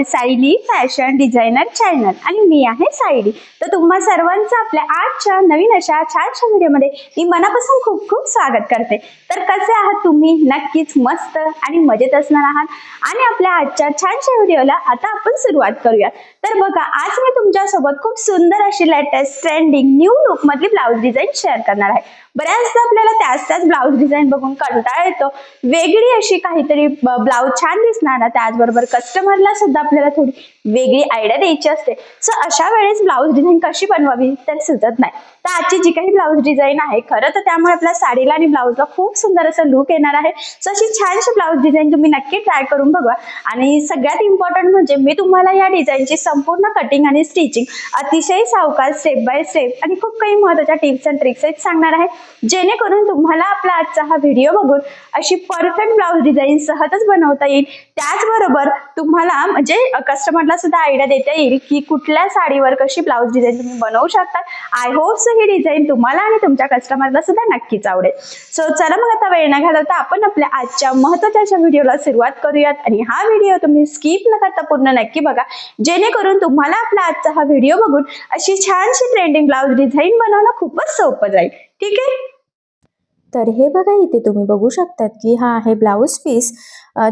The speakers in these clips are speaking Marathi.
Channel Sayali fashion designer channel आणि मी आहे सायली. तर तुम्हा सर्वांचं आपल्या आजच्या नवीन अशा छानशा व्हिडिओमध्ये मी मनापासून खूप खूप स्वागत करते. तर कसे आहात तुम्ही? नक्कीच मस्त आणि मजेत असणार आहात. आणि आपल्या आजच्या छानशा व्हिडिओला आता आपण सुरुवात करूया तर बघा आज मी तुमच्यासोबत खूप सुंदर अशी लेटेस्ट ट्रेंडिंग न्यू लुक मधली ब्लाऊज डिझाईन शेअर करणार आहे. बऱ्याचदा आपल्याला त्याच त्याच ब्लाऊज डिझाईन बघून कंटाळा येतो. वेगळी अशी काहीतरी ब्लाऊज छान दिसणार ना त्याचबरोबर कस्टमरला सुद्धा आपल्याला थोडी वेगळी आयडिया द्यायची असते. सो अशा वेळेस ब्लाऊज डिझाईन कशी बनवावी तर सुचत नाही. तर आजची जी काही ब्लाऊज डिझाईन आहे खरं तर त्यामुळे आपल्या साडीला आणि ब्लाऊजला खूप सुंदर असं लुक येणार आहे. सो अशी छानशी ब्लाऊज डिझाईन तुम्ही नक्की ट्राय करून बघा. आणि सगळ्यात इम्पॉर्टंट म्हणजे मी तुम्हाला या डिझाईनची संपूर्ण कटिंग आणि स्टिचिंग अतिशय सावकाश स्टेप बाय स्टेप आणि खूप काही महत्त्वाच्या टिप्स अँड ट्रिक्स आहेत सांगणार आहे. जेणेकरून तुम्हाला आपला आजचा हा व्हिडिओ बघून अशी परफेक्ट ब्लाऊज डिझाईन सहजच बनवता येईल. त्याचबरोबर तुम्हाला म्हणजे कस्टमरला सुद्धा आयडिया देता येईल की कुठल्या साडीवर कशी ब्लाऊज डिझाईन तुम्ही बनवू शकता. आय होप ही डिझाईन तुम्हाला आणि तुमच्या कस्टमरला सुद्धा नक्कीच आवडेल. सो चला मग आता वेळ न घालवता आपण आपल्या आजच्या महत्त्वाच्या अशा व्हिडिओला सुरुवात करूयात. आणि हा व्हिडिओ तुम्ही स्किप न करता पूर्ण नक्की बघा. जेणेकरून तुम्हाला आपला आजचा हा व्हिडिओ बघून अशी छानशी ट्रेंडिंग ब्लाऊज डिझाईन बनवणं खूपच सोपं जाईल. ठीक आहे? तर हे बघा इथे तुम्ही बघू शकतात की हा आहे ब्लाऊज पीस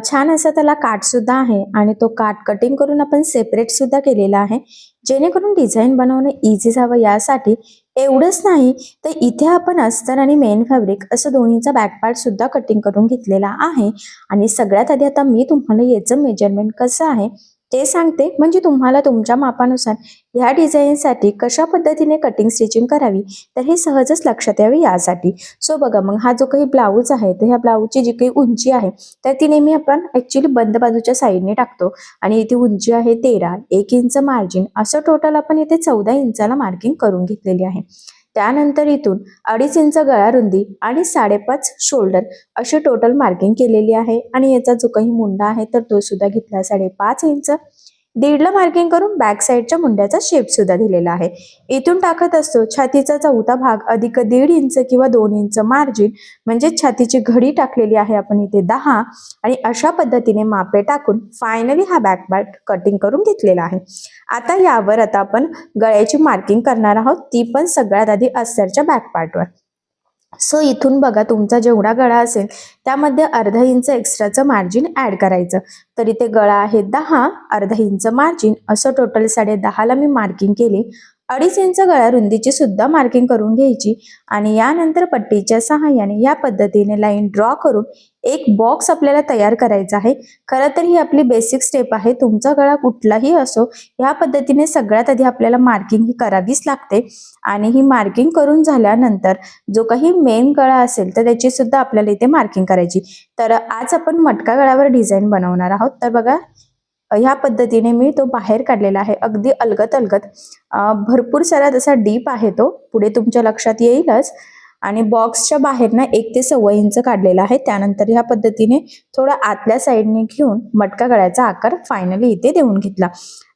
छान असा त्याला काटसुद्धा आहे आणि तो काट कटिंग करून आपण सेपरेट सुद्धा केलेला आहे. जेणेकरून डिझाईन बनवणं इझी जावं यासाठी. एवढंच नाही तर इथे आपण अस्तर आणि मेन फॅब्रिक असं दोन्हीचा बॅक पार्ट सुद्धा कटिंग करून घेतलेला आहे. आणि सगळ्यात आधी आता मी तुम्हाला याचं मेजरमेंट कसं आहे ते सांगते म्हणजे तुम्हाला तुमच्या मापानुसार ह्या डिझाईनसाठी कशा पद्धतीने कटिंग स्टिचिंग करावी? तर हे सहजच लक्षात यावे यासाठी. सो बघा मग हा जो काही ब्लाऊज आहे तर ह्या ब्लाऊजची जी काही उंची आहे तर ती नेहमी आपण ऍक्च्युली बंद बाजूच्या साईडने टाकतो. आणि इथे उंची आहे तेरा एक इंच मार्जिन असं टोटल आपण इथे चौदा इंचाला मार्किंग करून घेतलेली आहे. त्यानंतर इथून अडीच इंच गळा रुंदी आणि साडेपाच शोल्डर अशी टोटल मार्किंग केलेली आहे. आणि याचा जो काही मुंडा आहे तर तो सुद्धा घेतला साडेपाच इंच. दीडला मार्किंग करून बॅक साईडच्या मुंड्याचा शेप सुद्धा दिलेला आहे. इथून टाकत असतो छातीचा चौथा भाग अधिक दीड इंच किंवा दोन इंच मार्जिन म्हणजे छातीची घडी टाकलेली आहे आपण इथे दहा आणि अशा पद्धतीने मापे टाकून फायनली हा बॅक पार्ट कटिंग करून घेतलेला आहे. आता यावर आता आपण गळ्याची मार्किंग करणार आहोत ती पण सगळ्यात आधी अस्तरच्या बॅक पार्टवर सो इथून बघा तुमचा जेवढा गळा असेल त्यामध्ये अर्धा इंच एक्स्ट्राचं मार्जिन ऍड करायचं. तर इथे गळा आहे दहा अर्धा इंच मार्जिन असं टोटल साडे दहाला मी मार्किंग केली. अडीच इंच गळा रुंदीची सुद्धा मार्किंग करून घ्यायची. आणि यानंतर पट्टीच्या सहाय्याने या पद्धतीने लाईन ड्रॉ करून एक बॉक्स आपल्याला तयार करायचा आहे. खरं तर ही आपली बेसिक स्टेप आहे. तुमचा गळा कुठलाही असो ह्या पद्धतीने सगळ्यात आधी आपल्याला मार्किंग ही करावीच लागते. आणि ही मार्किंग करून झाल्यानंतर जो काही मेन गळा असेल तर त्याची सुद्धा आपल्याला इथे मार्किंग करायची. तर आज आपण मटका गळ्यावर डिझाईन बनवणार आहोत. तर बघा ह्या पद्धतीने मी तो बाहेर काढलेला आहे. अगदी अलगत अलगत. भरपूर सारा तसा डीप आहे तो. पुढे तुमच्या लक्षात येईलच. आणि बॉक्सच्या बाहेर ना एक ते सव्वा इंच काढलेला आहे. त्यानंतर ह्या पद्धतीने थोडा आतल्या साईडने घेऊन मटका गळ्याचा आकार फायनली इथे देऊन घेतला.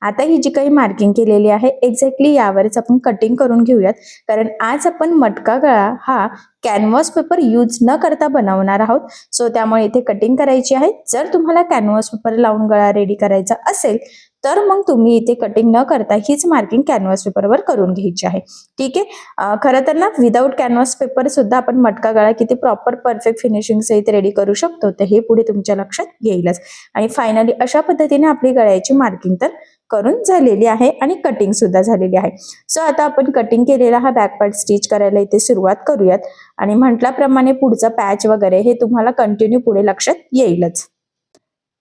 आता ही जी काही मार्किंग केलेली आहे एक्झॅक्टली यावरच आपण कटिंग करून घेऊयात. कारण आज आपण मटका गळा हा कॅनव्हास पेपर यूज न करता बनवणार आहोत. सो त्यामुळे इथे कटिंग करायची आहे. जर तुम्हाला कॅनव्हास पेपर लावून गळा रेडी करायचा असेल तर मग तुम्ही इथे कटिंग न करता हीच मार्किंग कॅनव्हास पेपरवर करून घ्यायची आहे. ठीक आहे? खरं तर ना विदाऊट कॅनव्हास पेपर सुद्धा आपण मटका गळा किती प्रॉपर परफेक्ट फिनिशिंग सहित रेडी करू शकतो तर हे पुढे तुमच्या लक्षात येईलच. आणि फायनली अशा पद्धतीने आपली गळ्याची मार्किंग तर करून झालेली आहे आणि कटिंग सुद्धा झालेली आहे. सो आता आपण कटिंग केलेला हा बॅक पार्ट स्टिच करायला इथे सुरुवात करूयात. आणि म्हटल्याप्रमाणे पुढचा पॅच वगैरे हे तुम्हाला कंटिन्यू पुढे लक्षात येईलच.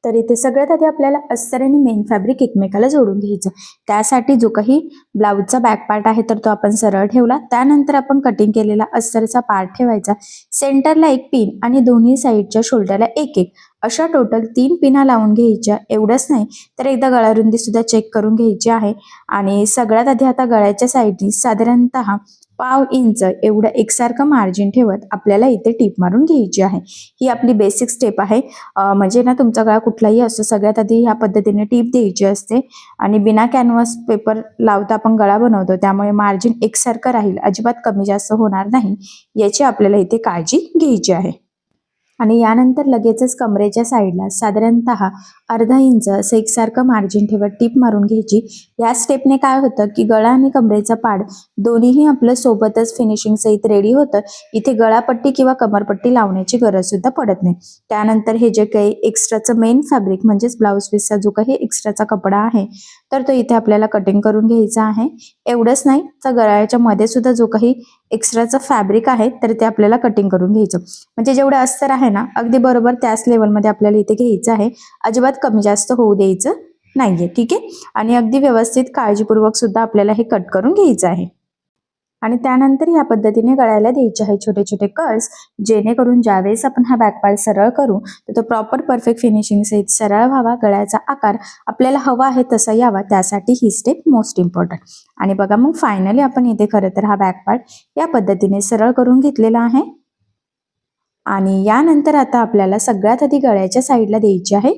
तर इथे सगळ्यात आधी आपल्याला अस्तर आणि मेन फॅब्रिक एकमेकाला जोडून घ्यायचं. त्यासाठी जो काही ब्लाऊजचा बॅक पार्ट आहे तर तो आपण सरळ ठेवला. त्यानंतर आपण कटिंग केलेला अस्तरचा पार्ट ठेवायचा. सेंटरला एक पिन आणि दोन्ही साईडच्या शोल्डरला एक एक. अशा टोटल तीन पिना लावून घ्यायच्या. एवढंच नाही तर एकदा गळारुंदी सुद्धा चेक करून घ्यायची आहे. आणि सगळ्यात आधी आता गळ्याच्या साईडनी साधारणतः पाव इंच एवढं एकसारखं मार्जिन ठेवत आपल्याला इथे टीप मारून घ्यायची आहे. ही आपली बेसिक स्टेप आहे. म्हणजे ना तुमचा गळा कुठलाही असो सगळ्यात आधी ह्या पद्धतीने टीप द्यायची असते. आणि बिना कॅनव्हास पेपर लावता आपण गळा बनवतो. त्यामुळे मार्जिन एकसारखं राहील. अजिबात कमी जास्त होणार नाही. याची आपल्याला इथे काळजी घ्यायची आहे. आणि यानंतर लगेचच कमरेच्या साईडला साधारणतः अर्धा इंच असं एकसारखं मार्जिन ठेवत टीप मारून घ्यायची. या स्टेपने काय होतं की गळा आणि कमरेचा पाड दोन्हीही आपलं सोबतच फिनिशिंग सहित रेडी होतं. इथे गळापट्टी किंवा कमरपट्टी लावण्याची गरज सुद्धा पडत नाही. त्यानंतर हे जे काही एक्स्ट्राचं मेन फॅब्रिक म्हणजेच ब्लाऊज पीसचा जो काही एक्स्ट्राचा कपडा आहे तर तो इथे आपल्याला कटिंग करून घ्यायचा आहे. एवढंच नाही तर गळ्याच्या मध्ये सुद्धा जो काही एक्स्ट्राचं फॅब्रिक आहे तर ते आपल्याला कटिंग करून घ्यायचं. म्हणजे जेवढं अस्तर आहे ना अगदी बरोबर त्याच लेवलमध्ये आपल्याला इथे घ्यायचं आहे. अजिबात कमी जास्त होऊ द्यायचं नाहीये ठीक आहे? आणि अगदी व्यवस्थित काळजीपूर्वक सुद्धा आपल्याला हे कट करून घ्यायचं आहे. आणि त्यानंतर या पद्धतीने गळ्याला द्यायचे आहे छोटे छोटे कर्स जेणेकरून ज्यावेळेस आपण हा बॅकपार्ट सरळ करू तर तो प्रॉपर परफेक्ट फिनिशिंग सहित सरळ व्हावा गळ्याचा आकार आपल्याला हवा आहे तसा यावा त्यासाठी ही स्टेप मोस्ट इम्पॉर्टंट आणि बघा मग फायनली आपण इथे खरं तर हा बॅकपार्ट या पद्धतीने सरळ करून घेतलेला आहे. आणि यानंतर आता आपल्याला सगळ्यात आधी गळ्याच्या साईडला द्यायची आहे.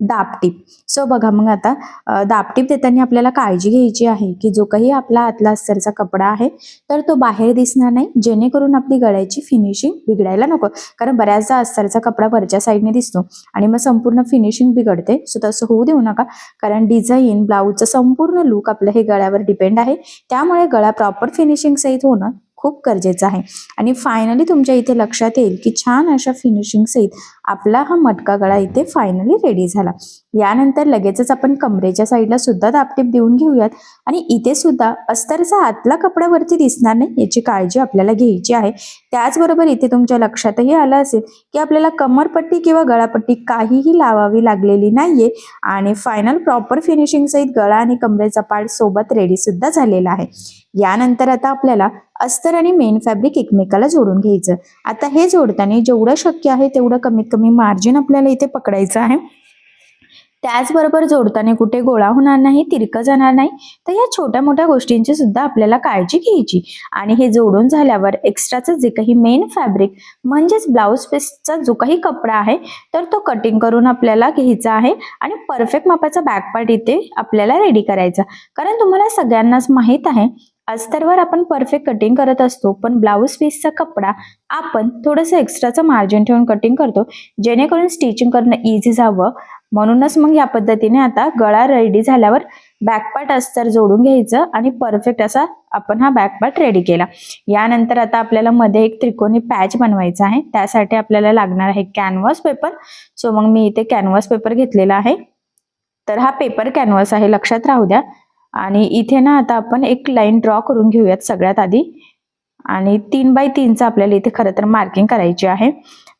दापटीप सो बघा मग आता दाबटीप दापटीप देताना आपल्याला काळजी घ्यायची आहे की जो काही आपला आतला अस्तरचा कपडा आहे तर तो बाहेर दिसणार नाही जेणेकरून आपली गळ्याची फिनिशिंग बिघडायला नको. कारण बऱ्याचदा अस्तरचा कपडा वरच्या साईडने दिसतो आणि मग संपूर्ण फिनिशिंग बिघडते. सो तसं होऊ देऊ नका. कारण डिझाईन ब्लाऊजचं संपूर्ण लुक आपलं हे गळ्यावर डिपेंड आहे. त्यामुळे गळा प्रॉपर फिनिशिंग सहित होणं खूप गरजेचं आहे. आणि फायनली तुमच्या इथे लक्षात येईल की छान अशा फिनिशिंग सहित आपला हा मटका गळा इथे फायनली रेडी झाला. यानंतर लगेचच आपण कमरेच्या साईडला सुद्धा दापटीप देऊन घेऊयात. आणि इथे सुद्धा अस्तरचा आतला कपड्यावरती दिसणार नाही याची काळजी आपल्याला घ्यायची आहे. त्याचबरोबर इथे तुमच्या लक्षातही आलं असेल की आपल्याला कमरपट्टी किंवा गळापट्टी काहीही लावावी लागलेली नाहीये. आणि फायनल प्रॉपर फिनिशिंग सहित गळा आणि कमरेचा पार्ट सोबत रेडी सुद्धा झालेला आहे. यानंतर आता आपल्याला अस्तर आणि मेन फॅब्रिक एकमेकाला जोडून घ्यायचं. आता हे जोडताना जेवढं शक्य आहे तेवढं कमीत कमी मार्जिन आपल्याला इथे पकडायचं आहे. त्याचबरोबर जोडताना कुठे गोळा होणार नाही तिरकं जाणार नाही तर या छोट्या मोठ्या गोष्टींची सुद्धा आपल्याला काळजी घ्यायची. आणि हे जोडून झाल्यावर एक्स्ट्राचं जे काही मेन फॅब्रिक म्हणजेच ब्लाऊज पीसचा जो काही कपडा आहे तर तो कटिंग करून आपल्याला घ्यायचा आहे आणि परफेक्ट मापाचा बॅक पार्ट इथे आपल्याला रेडी करायचा. कारण तुम्हाला सगळ्यांनाच माहीत आहे अस्तरवर आपण परफेक्ट कटिंग करत असतो पण ब्लाऊज पीसचा कपडा आपण थोडंसं एक्स्ट्राचं मार्जिन ठेवून कटिंग करतो जेणेकरून स्टिचिंग करणं इझी जावं म्हणूनच मग या पद्धतीने आता गळा रेडी झाल्यावर बॅकपार्ट अस्तर जोडून घ्यायचं आणि परफेक्ट असा आपण हा बॅकपार्ट रेडी केला. यानंतर आता आपल्याला मध्ये एक त्रिकोणी पॅच बनवायचा आहे. त्यासाठी आपल्याला लागणार आहे कॅनव्हास पेपर सो मग मी इथे कॅनव्हास पेपर घेतलेला आहे. तर हा पेपर कॅनव्हास आहे लक्षात राहू द्या. आणि इथे ना आता आपण एक लाईन ड्रॉ करून घेऊयात सगळ्यात आधी. आणि तीन बाय तीनचं आपल्याला इथे खरं तर मार्किंग करायची आहे.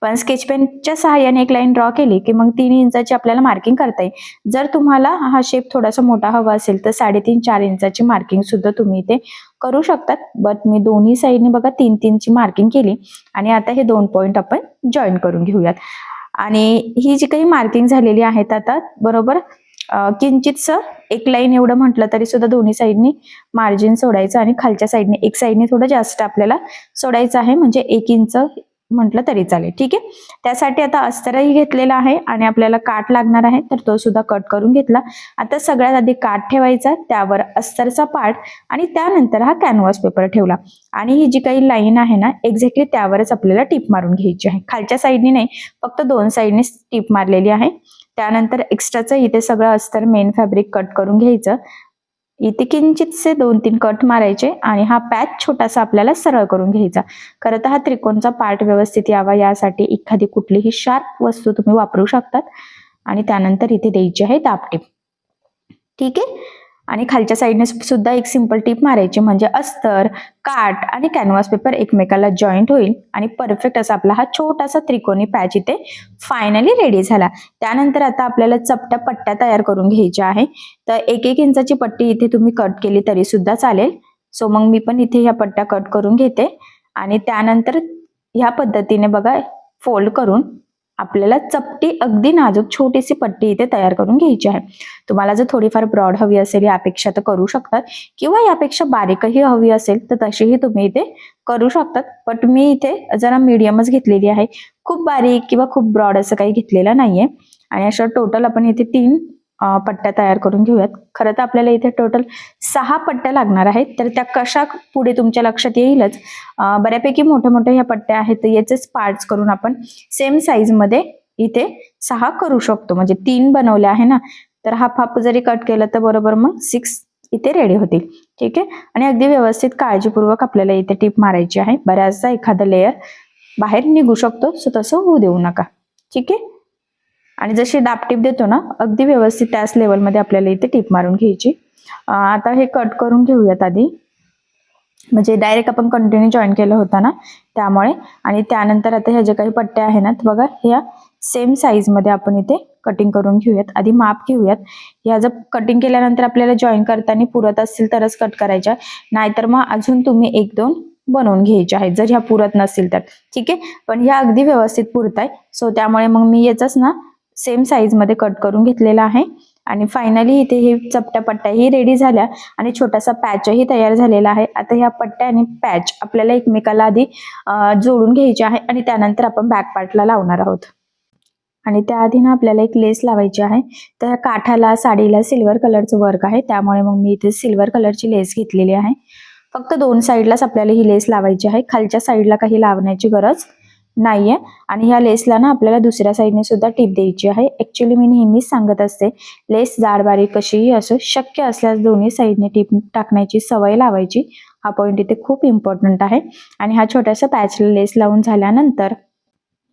पण स्केच पेनच्या सहाय्याने एक लाईन ड्रॉ केली की मग तीन इंचाची आपल्याला मार्किंग करता येईल. जर तुम्हाला हा शेप थोडासा मोठा हवा असेल तर साडेतीन चार इंचाची मार्किंग सुद्धा तुम्ही इथे करू शकतात. बट मी दोन्ही साईडने बघा तीन तीनची मार्किंग केली. आणि आता हे दोन पॉईंट आपण जॉईन करून घेऊयात. आणि ही जी काही मार्किंग झालेली आहेत आता बरोबर? किंचितसं एक लाईन एवढं म्हटलं तरी सुद्धा दोन्ही साईडनी मार्जिन सोडायचं आणि खालच्या साईडने एक साईडने थोडं जास्त आपल्याला सोडायचं आहे. म्हणजे एक इंच म्हटलं तरी चालेल. ठीक आहे? त्यासाठी आता अस्तरही घेतलेला आहे आणि आपल्याला काठ लागणार आहे तर तो सुद्धा कट करून घेतला. आता सगळ्यात आधी काठ ठेवायचा त्यावर अस्तरचा पार्ट आणि त्यानंतर हा कॅनव्हास पेपर ठेवला. आणि ही जी काही लाईन आहे ना एक्झॅक्टली त्यावरच आपल्याला टीप मारून घ्यायची आहे. खालच्या साईडने नाही फक्त दोन साईडने टीप मारलेली आहे. त्यानंतर एक्स्ट्राचं इथे सगळं अस्तर मेन फॅब्रिक कट करून घ्यायचं. इथे किंचितसे दोन तीन कट मारायचे आणि हा पॅच छोटासा आपल्याला सरळ करून घ्यायचा. खरं तर हा त्रिकोणचा पार्ट व्यवस्थित यावा यासाठी एखादी कुठलीही शार्प वस्तू तुम्ही वापरू शकतात. आणि त्यानंतर इथे द्यायची आहे दाबटीप ठीक आहे? आणि खालच्या साईडने सुद्धा एक सिंपल टीप मारायची म्हणजे अस्तर काट आणि कॅनव्हास पेपर एकमेकाला जॉईंट होईल आणि परफेक्ट असा आपला हा छोटासा त्रिकोणी पॅच इथे फायनली रेडी झाला. त्यानंतर आता आपल्याला चपट्या पट्ट्या तयार करून घ्यायच्या आहे. तर एक एक इंचाची पट्टी इथे तुम्ही कट केली तरी सुद्धा चालेल. सो मग मी पण इथे ह्या पट्ट्या कट करून घेते. आणि त्यानंतर ह्या पद्धतीने बघा फोल्ड करून आपल्याला चपटी अगदी नाजूक छोटीशी पट्टी इथे तयार करून घ्यायची आहे. तुम्हाला जर थोडीफार ब्रॉड हवी असेल यापेक्षा तर करू शकतात. किंवा यापेक्षा बारीकही हवी असेल तर तशीही तुम्ही इथे करू शकतात. बट मी इथे जरा मीडियमच घेतलेली आहे. खूप बारीक किंवा खूप ब्रॉड असं काही घेतलेलं नाहीये. आणि अशा टोटल आपण इथे तीन पट्ट्या तयार करून घेऊयात. खरं तर आपल्याला इथे टोटल सहा पट्ट्या लागणार आहेत. तर त्या कशा पुढे तुमच्या लक्षात येईलच. बऱ्यापैकी मोठ्या मोठ्या ह्या पट्ट्या आहेत. तर याचेच पार्ट्स करून आपण सेम साईजमध्ये इथे सहा करू शकतो. म्हणजे तीन बनवले आहे ना. तर हाफ हाफ जरी कट केलं तर बरोबर मग सिक्स इथे रेडी होतील. ठीक आहे? आणि अगदी व्यवस्थित काळजीपूर्वक आपल्याला इथे टीप मारायची आहे. बऱ्याचदा एखादा लेअर बाहेर निघू शकतो. सो तसं होऊ देऊ नका. ठीक आहे? आणि जशी दापटीप देतो ना अगदी व्यवस्थित त्याच लेवलमध्ये आपल्याला इथे टीप मारून घ्यायची. आता हे कट करून घेऊयात आधी. म्हणजे डायरेक्ट आपण कंटिन्यू जॉईन केलं होतं ना त्यामुळे. आणि त्यानंतर आता ह्या ज्या काही पट्ट्या आहे ना बघा ह्या सेम साईजमध्ये आपण इथे कटिंग करून घेऊयात. आधी माप घेऊयात. ह्या जर कटिंग केल्यानंतर आपल्याला जॉईन करताना पुरत असतील तरच कट करायच्या. नाहीतर मग अजून तुम्ही एक दोन बनवून घ्यायच्या आहेत. जर ह्या पुरत नसतील तर. ठीक आहे? पण ह्या अगदी व्यवस्थित पुरत आहे सो त्यामुळे मग मी याचाच ना सेम साईजमध्ये कट करून घेतलेला आहे. आणि फायनली इथे हे चपट्या पट्ट्याही रेडी झाल्या आणि छोटासा पॅचही तयार झालेला आहे. आता ह्या पट्ट्या आणि पॅच आपल्याला एकमेकाला आधी जोडून घ्यायचे आहे आणि त्यानंतर आपण बॅक पार्टला लावणार आहोत. आणि त्याआधी ना आपल्याला एक लेस लावायची आहे. तर काठाला साडीला सिल्वर कलरचं वर्क आहे. त्यामुळे मग मी इथे सिल्वर कलरची लेस घेतलेली आहे. फक्त दोन साईडलाच आपल्याला ही लेस लावायची आहे. खालच्या साईडला काही लावण्याची गरज नाहीये. आणि ह्या लेसला ना आपल्याला दुसऱ्या साईडने सुद्धा टीप द्यायची आहे. ऍक्च्युली मी नेहमीच सांगत असते लेस जाड बारीक कशीही असो शक्य असल्यास दोन्ही साईडने टीप टाकण्याची सवय लावायची. हा पॉईंट इथे खूप इम्पॉर्टंट आहे. आणि हा छोटासा पॅचला लेस लावून झाल्यानंतर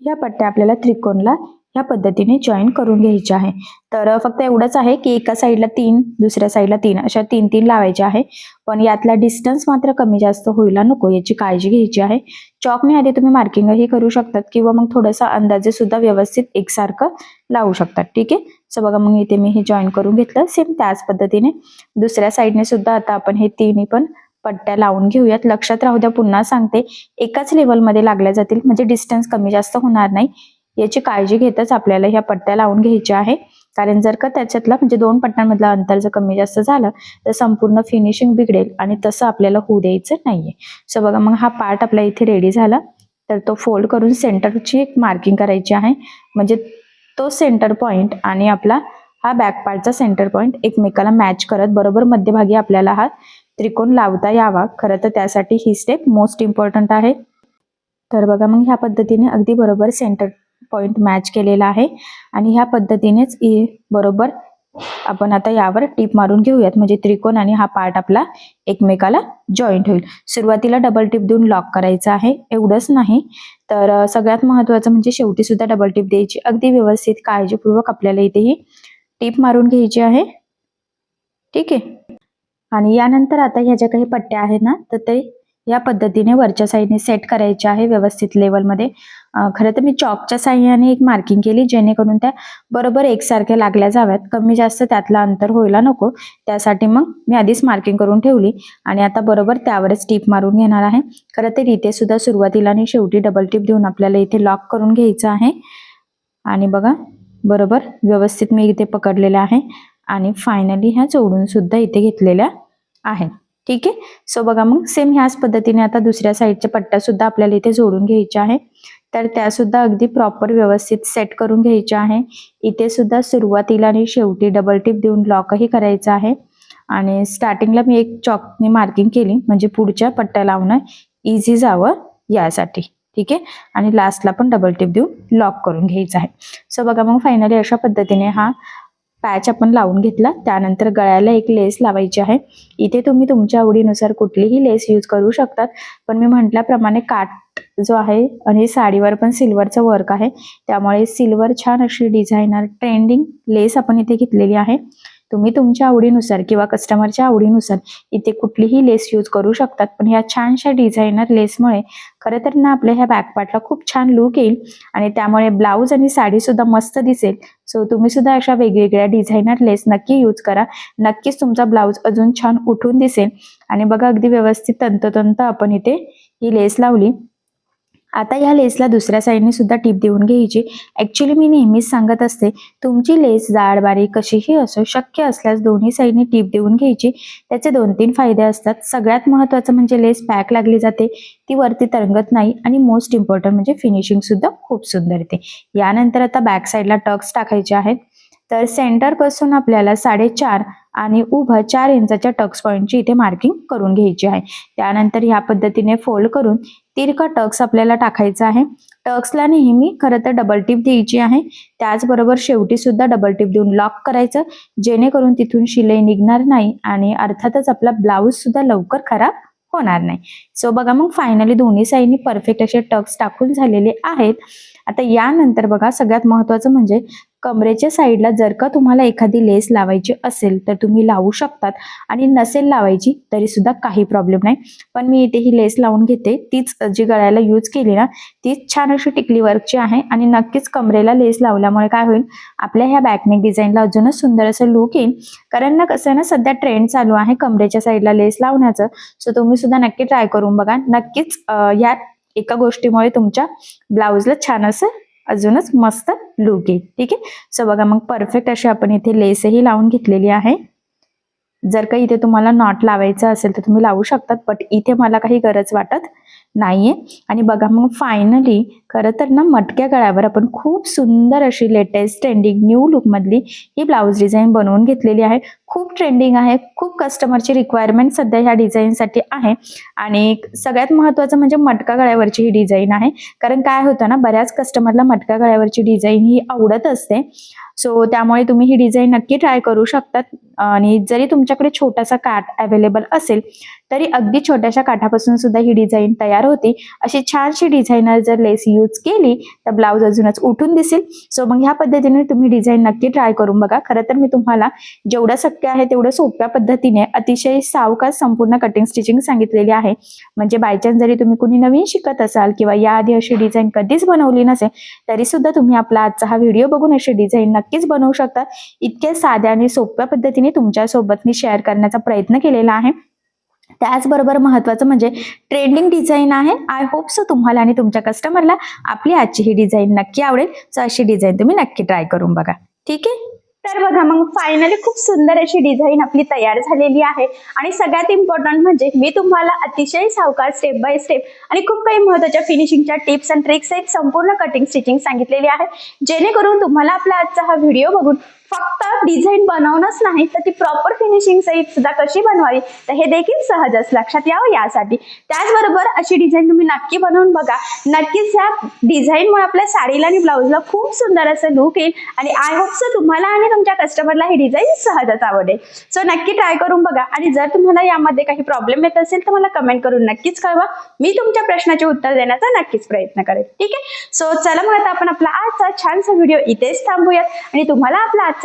या पट्ट्या आपल्याला त्रिकोणला ह्या पद्धतीने जॉईन करून घ्यायचे आहे. तर फक्त एवढंच आहे की एका साईडला तीन दुसऱ्या साईडला तीन अशा तीन तीन लावायचे आहे. पण यातला डिस्टन्स मात्र कमी जास्त होईला नको याची काळजी घ्यायची आहे. चॉकने आधी तुम्ही मार्किंगही करू शकतात किंवा मग थोडंसं अंदाजे सुद्धा व्यवस्थित एकसारखं लावू शकतात. ठीक आहे? सो बघा मग इथे मी हे जॉईन करून घेतलं. सेम त्याच पद्धतीने. दुसऱ्या साईडने सुद्धा आता आपण हे तिन्ही पण पट्ट्या लावून घेऊयात. लक्षात राहू द्या पुन्हा सांगते. एकाच लेवलमध्ये लागल्या जातील म्हणजे डिस्टन्स कमी जास्त होणार नाही. याची काळजी घेतच आपल्याला ह्या पट्ट्या लावून घ्यायच्या आहे. कारण जर का त्याच्यातला म्हणजे दोन पट्ट्यांमधला अंतर जर कमी जास्त झालं तर संपूर्ण फिनिशिंग बिघडेल आणि तसं आपल्याला होऊ द्यायचं नाहीये. सो बघा मग हा पार्ट आपला इथे रेडी झाला. तर तो फोल्ड करून सेंटरची एक मार्किंग करायची आहे. म्हणजे तो सेंटर पॉइंट आणि आपला हा बॅक पार्टचा सेंटर पॉइंट एकमेकाला मॅच करत बरोबर मध्यभागी आपल्याला हा त्रिकोण लावता यावा. खरं तर त्यासाठी ही स्टेप मोस्ट इम्पॉर्टंट आहे. तर बघा मग ह्या पद्धतीने अगदी बरोबर सेंटर पॉइंट मॅच केलेला आहे. आणि ह्या पद्धतीनेच e बरोबर आपण आता यावर टीप मारून घेऊयात. म्हणजे त्रिकोण आणि हा पार्ट आपला एकमेकाला जॉईंट होईल. सुरुवातीला डबल टिप देऊन लॉक करायचं आहे. एवढंच नाही. तर सगळ्यात महत्वाचं म्हणजे शेवटी सुद्धा डबल टिप द्यायची. अगदी व्यवस्थित काळजीपूर्वक आपल्याला इथे ही टीप मारून घ्यायची आहे. ठीक आहे? आणि यानंतर आता ह्या ज्या काही पट्ट्या आहेत ना तर ते या पद्धतीने वरच्या साईडने सेट करायचे आहे व्यवस्थित लेवलमध्ये खरं तर मी चॉकच्या साह्याने एक मार्किंग केली जेणेकरून त्या बरोबर एकसारख्या लागल्या जाव्यात. कमी जास्त त्यातला अंतर व्हायला नको. त्यासाठी मग मी आधीच मार्किंग करून ठेवली आणि आता बरोबर त्यावरच टीप मारून घेणार आहे. खरं तर इथे सुद्धा सुरुवातीला आणि शेवटी डबल टीप देऊन आपल्याला इथे लॉक करून घ्यायचं आहे. आणि बघा बरोबर व्यवस्थित मी इथे पकडलेलं आहे. आणि फायनली ह्या जोडून सुद्धा इथे घेतलेल्या आहेत. ठीक आहे? सो बघा मग सेम ह्याच पद्धतीने आता दुसऱ्या साईडच्या पट्ट्या सुद्धा आपल्याला इथे जोडून घ्यायच्या आहे. तर त्या सुद्धा अगदी प्रॉपर व्यवस्थित सेट करून घ्यायच्या आहे. इथे सुद्धा सुरुवातीला आणि शेवटी डबल टिप देऊन लॉकही करायचं आहे. आणि स्टार्टिंगला मी एक चॉकने मार्किंग केली म्हणजे पुढच्या पट्ट्या लावणं इझी जावं यासाठी. ठीक आहे? आणि लास्टला पण डबल टिप देऊन लॉक करून घ्यायचं आहे. सो बघा मग फायनली अशा पद्धतीने हा पॅच आपण लावून घेतला. त्यानंतर गळ्याला एक लेस लावायची आहे. इथे तुम्ही तुमच्या आवडीनुसार कुठलीही लेस यूज करू शकतात. पण मी म्हटल्याप्रमाणे काट जो आहे आणि साडीवर पण सिल्वरचं वर्क आहे. त्यामुळे सिल्वर छान अशी डिझायनर ट्रेंडिंग लेस आपण इथे घेतलेली आहे. तुम्ही तुमच्या आवडीनुसार किंवा कस्टमरच्या आवडीनुसार इथे कुठलीही लेस यूज करू शकतात. पण ह्या छानशा डिझायनर लेसमुळे खरं तर ना आपल्या ह्या बॅकपार्टला खूप छान लुक येईल आणि त्यामुळे ब्लाऊज आणि साडी सुद्धा मस्त दिसेल. सो तुम्ही सुद्धा अशा वेगवेगळ्या डिझायनर लेस नक्की यूज करा. नक्कीच तुमचा ब्लाऊज अजून छान उठून दिसेल. आणि बघा अगदी व्यवस्थित तंतोतंत आपण इथे ही लेस लावली. आता या लेसला दुसऱ्या साईडने सुद्धा टीप देऊन घ्यायची. ऍक्च्युली मी नेहमीच सांगत असते तुमची लेस जाड बारीक कशीही असो शक्य असल्यास दोन्ही साईडने टीप देऊन घ्यायची. त्याचे दोन तीन फायदे असतात. सगळ्यात महत्त्वाचं म्हणजे लेस पॅक लागली जाते ती वरती तरंगत नाही आणि मोस्ट इम्पॉर्टंट म्हणजे फिनिशिंग सुद्धा खूप सुंदर येते. यानंतर आता बॅक साईडला टक्स टाकायचे आहेत. तर सेंटरपासून आपल्याला साडेचार आणि उभं चार इंचाच्या टक्स पॉईंटची इथे मार्किंग करून घ्यायची आहे. त्यानंतर ह्या पद्धतीने फोल्ड करून तिरका टक्स आपल्याला टाकायचा आहे. टक्सला नेहमी खरं तर डबल टिप द्यायची आहे. त्याचबरोबर शेवटी सुद्धा डबल टिप देऊन लॉक करायचं. जेणेकरून तिथून शिलाई निघणार नाही आणि अर्थातच आपला ब्लाऊज सुद्धा लवकर खराब होणार नाही. सो बघा मग फायनली दोन्ही साईडनी परफेक्ट असे टक्स टाकून झालेले आहेत. आता यानंतर बघा सगळ्यात महत्वाचं म्हणजे कमरेच्या साईडला जर का तुम्हाला एखादी लेस लावायची असेल तर तुम्ही लावू शकतात. आणि नसेल लावायची तरी सुद्धा काही प्रॉब्लेम नाही. पण मी इथे ही लेस लावून घेते. तीच जी गळ्याला यूज केली ना तीच छान अशी टिकली वर्कची आहे. आणि नक्कीच कमरेला लेस लावल्यामुळे काय होईल आपल्या ह्या बॅकनेक डिझाईनला अजूनच सुंदर असं लुक येईल. कारण ना कसं आहे ना सध्या ट्रेंड चालू आहे कमरेच्या साईडला लेस लावण्याचं. सो तुम्ही सुद्धा नक्की ट्राय करून बघा. नक्कीच या एका गोष्टीमुळे तुमच्या ब्लाऊजला छान असं अजूनच मस्त लुक येईल ठीक आहे? सो बघा मग परफेक्ट अशी आपण इथे लेसही लावून घेतलेली आहे. जर का इथे तुम्हाला नॉट लावायचं असेल तर तुम्ही लावू शकतात बट इथे मला काही गरज वाटत नाहीये. आणि बघा मग फायनली खरं तर ना मटक्या गळ्यावर आपण खूप सुंदर अशी लेटेस्ट ट्रेंडिंग न्यू लुकमधली ही ब्लाऊज डिझाईन बनवून घेतलेली आहे. खूप ट्रेंडिंग आहे. खूप कस्टमरची रिक्वायरमेंट सध्या ह्या डिझाईनसाठी आहे. आणि सगळ्यात महत्त्वाचं म्हणजे मटका गळ्यावरची ही डिझाईन आहे. कारण काय होतं ना बऱ्याच कस्टमरला मटका गळ्यावरची डिझाईन ही आवडत असते. सो त्यामुळे तुम्ही ही डिझाईन नक्की ट्राय करू शकतात. आणि जरी तुमच्याकडे छोटासा काठ अवेलेबल असेल तरी अगदी छोट्याशा काठापासून सुद्धा ही डिझाईन तयार होती. अशी छानशी डिझाईनर जर लेस यूज केली तर ब्लाऊज अजूनच उठून दिसेल. सो मग ह्या पद्धतीने तुम्ही डिझाईन नक्की ट्राय करून बघा. खरं तर मी तुम्हाला जेवढं शक्य आहे तेवढं सोप्या पद्धतीने अतिशय सावकाश संपूर्ण कटिंग स्टिचिंग सांगितलेली आहे. म्हणजे बायचान्स जरी तुम्ही कुणी नवीन शिकत असाल किंवा याआधी अशी डिझाईन कधीच बनवली नसेल तरी सुद्धा तुम्ही आपला आजचा हा व्हिडिओ बघून अशी डिझाईन नक्कीच बनवू शकता. इतक्या साध्या आणि सोप्या पद्धतीने तुमच्यासोबत मी शेअर करण्याचा प्रयत्न केलेला आहे. त्याचबरोबर महत्वाचं म्हणजे ट्रेंडिंग डिझाईन आहे. आय होप सो तुम्हाला आणि तुमच्या कस्टमरला आपली आजची ही डिझाईन नक्की आवडेल. सो अशी डिझाईन तुम्ही नक्की ट्राय करून बघा. ठीक आहे? तर बघा मग फायनली खूप सुंदर अशी डिझाईन आपली तयार झालेली आहे. आणि सगळ्यात इम्पॉर्टंट म्हणजे मी तुम्हाला अतिशय सावकार स्टेप बाय स्टेप आणि खूप काही महत्त्वाच्या फिनिशिंगच्या टिप्स अँड ट्रिक्स आहेत संपूर्ण कटिंग स्टिचिंग सांगितलेली आहे. जेणेकरून तुम्हाला आपला आजचा हा व्हिडिओ बघून फक्त डिझाईन बनवणंच नाही तर ती प्रॉपर फिनिशिंग सहित सुद्धा कशी बनवावी? तर हे देखील सहजच लक्षात यावं यासाठी. त्याचबरोबर अशी डिझाईन तुम्ही नक्की बनवून बघा. नक्कीच ह्या डिझाईनमुळे आपल्या साडीला आणि ब्लाऊजला खूप सुंदर असं लुक येईल आणि आय होपचं तुम्हाला आणि तुमच्या कस्टमरला ही डिझाईन सहजच आवडेल. सो नक्की ट्राय करून बघा. आणि जर तुम्हाला यामध्ये काही प्रॉब्लेम येत असेल तर मला कमेंट करून नक्कीच कळवा. मी तुमच्या प्रश्नाचे उत्तर देण्याचा नक्कीच प्रयत्न करेन. ठीक आहे? सो चला मग आता आपण आपला आजचा छानसा व्हिडिओ इथेच थांबूयात. आणि तुम्हाला आपला आजचा